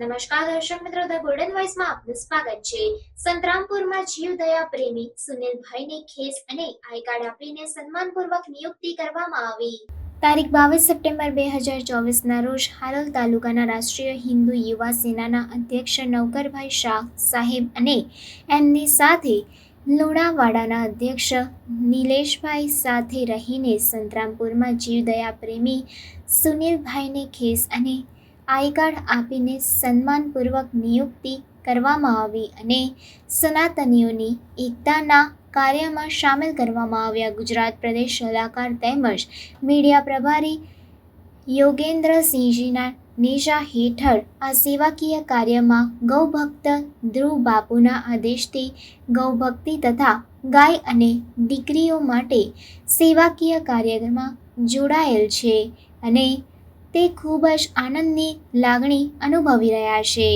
નમસ્કાર દર્શક મિત્રો, ધ ગોલ્ડન વોઇસમાં આપનું સ્વાગત છે. સંતરામપુરમાં જીવદયા પ્રેમી સુનિલભાઈને ખેસ અને આઈ કાર્ડ આપીને સન્માનપૂર્વક નિયુક્તિ કરવામાં આવી. તારીખ બાવીસ સપ્ટેમ્બર બે હજાર ચોવીસના રોજ હાલોલ તાલુકાના રાષ્ટ્રીય હિન્દુ યુવા સેનાના અધ્યક્ષ નવકરભાઈ શાહ સાહેબ અને એમની સાથે લુણાવાડાના અધ્યક્ષ નિલેશભાઈ સાથે રહીને સંતરામપુરમાં જીવદયા પ્રેમી સુનિલભાઈને ખેસ અને આઈ કાર્ડ આપીને સન્માનપૂર્વક નિયુક્તિ કરવામાં આવી અને સનાતનીઓની એકતાના કાર્યમાં સામેલ કરવામાં આવ્યા. ગુજરાત પ્રદેશ સલાહકાર તેમજ મીડિયા પ્રભારી યોગેન્દ્રસિંહજીના નેજા હેઠળ આ સેવાકીય કાર્યમાં ગૌભક્ત ધ્રુવ બાપુના આદેશથી ગૌભક્તિ તથા ગાય અને દીકરીઓ માટે સેવાકીય કાર્યમાં જોડાયેલ છે અને તે ખૂબ જ આનંદની લાગણી અનુભવી રહ્યા છે.